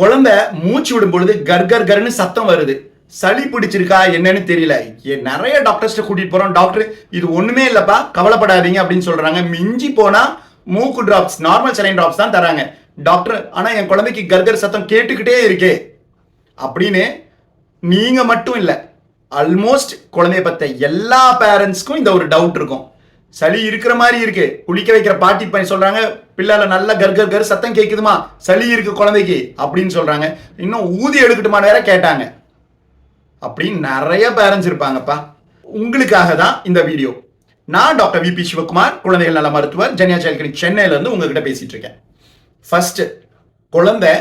குழந்தை மூச்சு விடும் பொழுது கர்கர் கர்னு சத்தம் வருது. சளி பிடிச்சிருக்கா என்னன்னு தெரியல. நிறைய டாக்டர்ஸ்ட்ட கூட்டிட்டு போறோம். டாக்டர் இது ஒண்ணுமே இல்லப்பா. கவலைப்படாதீங்க அப்படின்னு சொல்றாங்க. மிஞ்சி போனா மூக்கு டிராப்ஸ் நார்மல் சலைன் டிராப்ஸ் தான் தராங்க. டாக்டர் ஆனா என் குழந்தைக்கு கர்கர் சத்தம் கேட்டுக்கிட்டே இருக்கே. அப்படின்னு நீங்க மட்டும் இல்லை ஆல்மோஸ்ட் குழந்தைய பத்த எல்லா பேரண்ட்ஸ்க்கும் இந்த ஒரு டவுட் இருக்கும். சளி இருக்கிற மாதிரி இருக்கு. குளிக்க வைக்கிற பாட்டி பையன் சொல்றாங்க பிள்ளைல நல்ல கர் கர் கர் சத்தம் கேட்குதுமா சளி இருக்கு குழந்தைக்கு. அப்படின்னு சொல்றாங்க. இன்னும் ஊதி எடுக்கட்டுமா வேற கேட்டாங்க. அப்படின்னு நிறைய பேரண்ட்ஸ் இருப்பாங்கப்பா. உங்களுக்காக தான் இந்த வீடியோ நான் டாக்டர் விபி சிவகுமார் குழந்தைகள் நல மருத்துவர் ஜெனியா சைல்ட் கிளினிக் சென்னையில இருந்து உங்ககிட்ட பேசிட்டு இருக்கேன். ஃபர்ஸ்ட் குழந்தை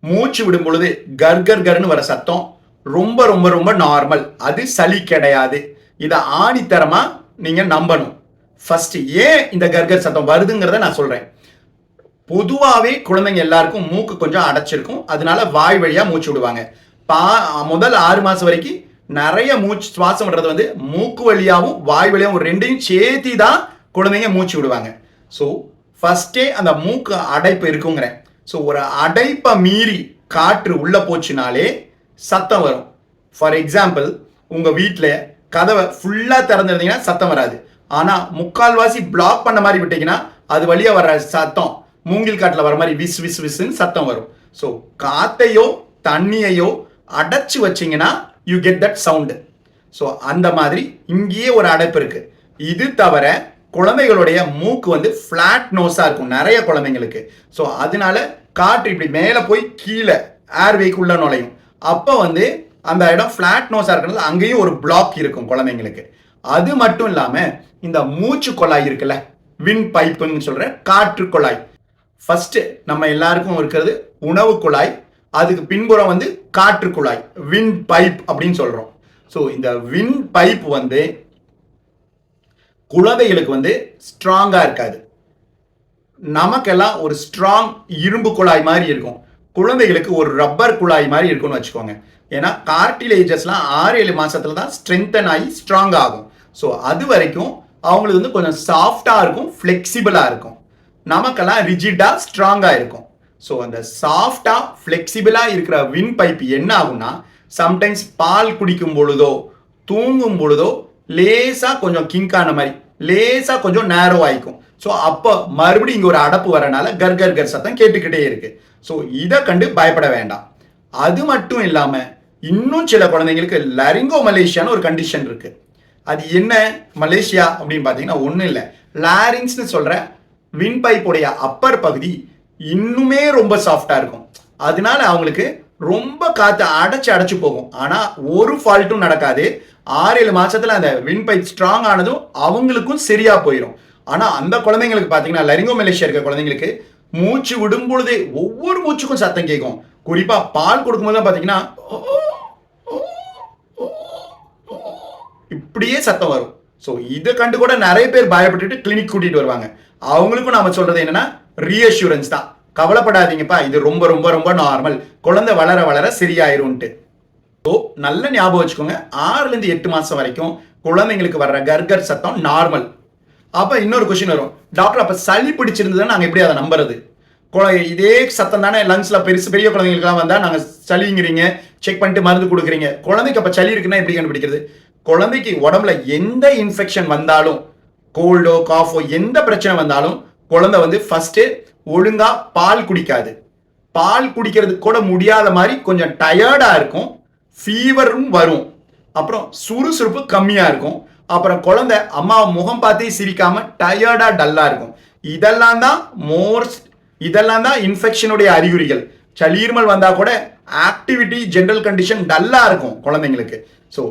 மூச்சு விடும் பொழுது கர் கர் கர்னு வர சத்தம் ரொம்ப ரொம்ப ரொம்ப நார்மல் அது சளி கிடையாது. இதை ஆணித்தரமா நீங்க நம்பணும். ஃபர்ஸ்ட் ஏன் இந்த கர்கர் சத்தம் வருதுங்கிறத நான் சொல்றேன். பொதுவாகவே குழந்தைங்க எல்லாருக்கும் மூக்கு கொஞ்சம் அடைச்சிருக்கும். அதனால வாய் வழியாக மூச்சு விடுவாங்க. பா முதல் ஆறு மாதம் வரைக்கும் நிறைய மூச்சு சுவாசம் விடுறது வந்து மூக்கு வழியாகவும் வாய் வழியாகவும் ரெண்டையும் சேர்த்தி தான் குழந்தைங்க மூச்சு விடுவாங்க. ஸோ ஃபஸ்ட்டே அந்த மூக்கு அடைப்பு இருக்குங்கிறேன். ஸோ ஒரு அடைப்பை மீறி காற்று உள்ளே போச்சுனாலே சத்தம் வரும். ஃபார் எக்ஸாம்பிள் உங்கள் வீட்டில் கதவை ஃபுல்லாக திறந்துருந்தீங்கன்னா சத்தம் வராது. ஆனால் முக்கால்வாசி பிளாக் பண்ண மாதிரி விட்டீங்கன்னா அது வழியாக வர்ற சத்தம் மூங்கில் காட்டில் வர மாதிரி விஸ் விஸ் விஸ்ன்னு சத்தம் வரும். ஸோ காத்தையோ தண்ணியையோ அடைச்சி வச்சீங்கன்னா you get that sound so அந்த மாதிரி இங்கேயே ஒரு அடைப்பு இருக்குது இது தவிர குழந்தைகளுடைய மூக்கு வந்து ஃப்ளாட் நோஸாக இருக்கும். நிறைய குழந்தைங்களுக்கு. ஸோ அதனால காற்று இப்படி மேலே போய் கீழே ஏர்வேக்குள்ளே நுழையும். அப்போ வந்து அந்த இடம் ஃப்ளாட் நோஸாக இருக்கிறது அங்கேயும் ஒரு பிளாக் இருக்கும் குழந்தைங்களுக்கு. அது மட்டும் இல்லாமல் இந்த மூச்சு குழாய் இருக்குல்ல வின் பைப்புன்னு சொல்கிற காற்று குழாய். ஃபஸ்ட்டு நம்ம எல்லாருக்கும் இருக்கிறது உணவு குழாய் அதுக்கு பின்புறம் வந்து காற்று குழாய் வின் பைப் அப்படின்னு சொல்கிறோம் ஸோ இந்த வின் பைப் வந்து குழந்தைகளுக்கு வந்து ஸ்ட்ராங்காக இருக்காது. நமக்கெல்லாம் ஒரு ஸ்ட்ராங் இரும்பு குழாய் மாதிரி இருக்கும். குழந்தைகளுக்கு ஒரு ரப்பர் குழாய் மாதிரி இருக்கும்னு வச்சுக்கோங்க. ஏன்னா கார்டிலேஜஸ்லாம் ஆறு ஏழு மாதத்தில் தான் ஸ்ட்ரென்தன் ஆகி ஸ்ட்ராங் ஆகும். ஸோ அது வரைக்கும் அவங்களுக்கு வந்து கொஞ்சம் சாஃப்டாக இருக்கும் ஃப்ளெக்சிபிளாக இருக்கும். நமக்கெல்லாம் ரிஜிடாக ஸ்ட்ராங்காக இருக்கும். ஸோ அந்த சாஃப்டாக ஃப்ளெக்சிபிளாக இருக்கிற வின் பைப் என்ன ஆகும்னா சம்டைம்ஸ் பால் குடிக்கும் பொழுதோ தூங்கும் பொழுதோ லேசாக கொஞ்சம் கிங்கான மாதிரி லேசாக கொஞ்சம் நேரோ ஆகிக்கும் ஸோ அப்போ மறுபடியும் இங்கே ஒரு அடப்பு வரனால கர் கர் கர் சத்தம் கேட்டுக்கிட்டே இருக்கு. ஸோ இதை கண்டு பயப்பட வேண்டாம். அது மட்டும் இல்லாமல் இன்னும் சில குழந்தைங்களுக்கு லரிங்கோ மலேசியான்னு ஒரு கண்டிஷன் இருக்கு. அது என்ன? மலேசியா அப்படின்னு பார்த்தீங்கன்னா ஒன்றும் இல்லை. லாரிங்ஸ்னு சொல்கிற விண்பைப்புடைய அப்பர் பகுதி இன்னுமே ரொம்ப சாஃப்டாக இருக்கும். அதனால அவங்களுக்கு ரொம்ப காற்று அடைச்சி அடைச்சி போகும். ஆனால் ஒரு ஃபால்ட்டும் நடக்காது. ஆறு ஏழு மாதத்தில் அந்த விண்பைப் ஸ்ட்ராங் ஆனதும் அவங்களுக்கும் சரியாக போயிடும் ஆனால் அந்த குழந்தைங்களுக்கு பார்த்தீங்கன்னா லரிங்கோ மலேசியா இருக்க குழந்தைங்களுக்கு மூச்சு விடும் பொழுதே ஒவ்வொரு மூச்சுக்கும் சத்தம் கேட்கும். குறிப்பாக பால் கொடுக்கும்போது பார்த்தீங்கன்னா இப்படியே சத்தம் வரும். ஸோ இதை கண்டு கூட நிறைய பேர் பயப்பட்டுட்டு கிளினிக் கூட்டிகிட்டு வருவாங்க. அவங்களுக்கும் நாம் சொல்கிறது என்னென்னா ரீஅஷூரன்ஸ் தான். கவலைப்படாதீங்கப்பா இது ரொம்ப ரொம்ப ரொம்ப நார்மல் குழந்தை வளர வளர சரியாயிரும்ட்டு. ஸோ நல்ல ஞாபகம் வச்சுக்கோங்க. ஆறுலேருந்து எட்டு மாதம் வரைக்கும் குழந்தைங்களுக்கு வர்ற கர்கர் சத்தம் நார்மல் அப்போ இன்னொரு கொஸ்டின் வரும். டாக்டர் அப்போ சளி பிடிச்சிருந்ததுன்னா நாங்கள் எப்படி அதை நம்புறது? குழ- இதே சத்தம் தானே லங்ஸில் பெருசு பெரிய குழந்தைங்களுக்குலாம் வந்தால் நாங்கள் சளிங்கிறீங்க செக் பண்ணிட்டு மருந்து கொடுக்குறீங்க. குழந்தைக்கு அப்போ சளி இருக்குன்னா எப்படி கண்டுபிடிக்கிறது? குழந்தைக்கு உடம்புல எந்த இன்ஃபெக்ஷன் வந்தாலும் கோல்டோ காஃபோ எந்த பிரச்சனை வந்தாலும் குழந்தை வந்து ஃபஸ்ட்டு ஒழுங்காக பால் குடிக்காது. பால் குடிக்கிறது கூட முடியாத மாதிரி கொஞ்சம் டயர்டாக இருக்கும். ஃபீவரும் வரும். அப்புறம் சுறுசுறுப்பு கம்மியாக இருக்கும். அப்புறம் குழந்தை அம்மா முகம் பார்த்தே சிரிக்காம டயர்டா டல்லா இருக்கும். இதெல்லாம் தான் மோஸ்ட் இதெல்லாம் தான் இன்ஃபெக்ஷனுடைய அறிகுறிகள். சளீர்மல் வந்தா கூட ஆக்டிவிட்டி ஜென்ரல் கண்டிஷன் டல்லா இருக்கும் குழந்தைங்களுக்கு. ஸோ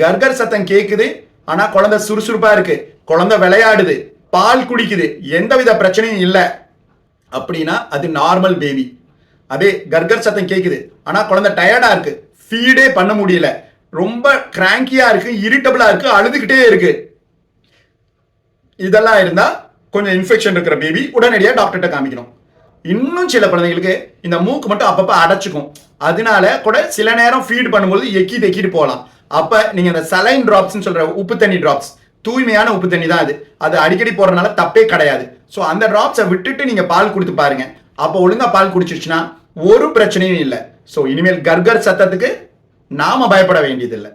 கர்கர் சத்தம் கேட்குது ஆனா குழந்தை சுறுசுறுப்பா இருக்கு. குழந்தை விளையாடுது பால் குடிக்குது எந்தவித பிரச்சனையும் இல்லை. அப்படின்னா அது நார்மல் பேபி அதே கர்கர் சத்தம் கேட்குது ஆனா குழந்தை டயர்டா இருக்கு. ஃபீடே பண்ண முடியல. ரொம்ப கிராங்கியாக இருக்குது இரிட்டபிளாக இருக்குது அழுதுகிட்டே இருக்குது இதெல்லாம் இருந்தால் கொஞ்சம் இன்ஃபெக்ஷன் இருக்கிற பேபி உடனடியாக டாக்டர்கிட்ட காமிக்கணும். இன்னும் சில குழந்தைங்களுக்கு இந்த மூக்கு மட்டும் அப்பப்போ அடைச்சிக்கும். அதனால கூட சில நேரம் ஃபீட் பண்ணும்போது எக்கி தெக்கிட்டு போகலாம். அப்போ நீங்கள் இந்த சலைன் ட்ராப்ஸ்னு சொல்கிற உப்பு தண்ணி ட்ராப்ஸ் தூய்மையான உப்பு தண்ணி தான் அது. அது அடிக்கடி போடுறதுனால தப்பே கிடையாது. ஸோ அந்த ட்ராப்ஸை விட்டுட்டு நீங்கள் பால் கொடுத்து பாருங்க. அப்போ ஒழுங்காக பால் குடிச்சிருச்சுன்னா ஒரு பிரச்சனையும் இல்லை. ஸோ இனிமேல் கர்கர் சத்தத்துக்கு நாம பயப்பட வேண்டியதில்லை.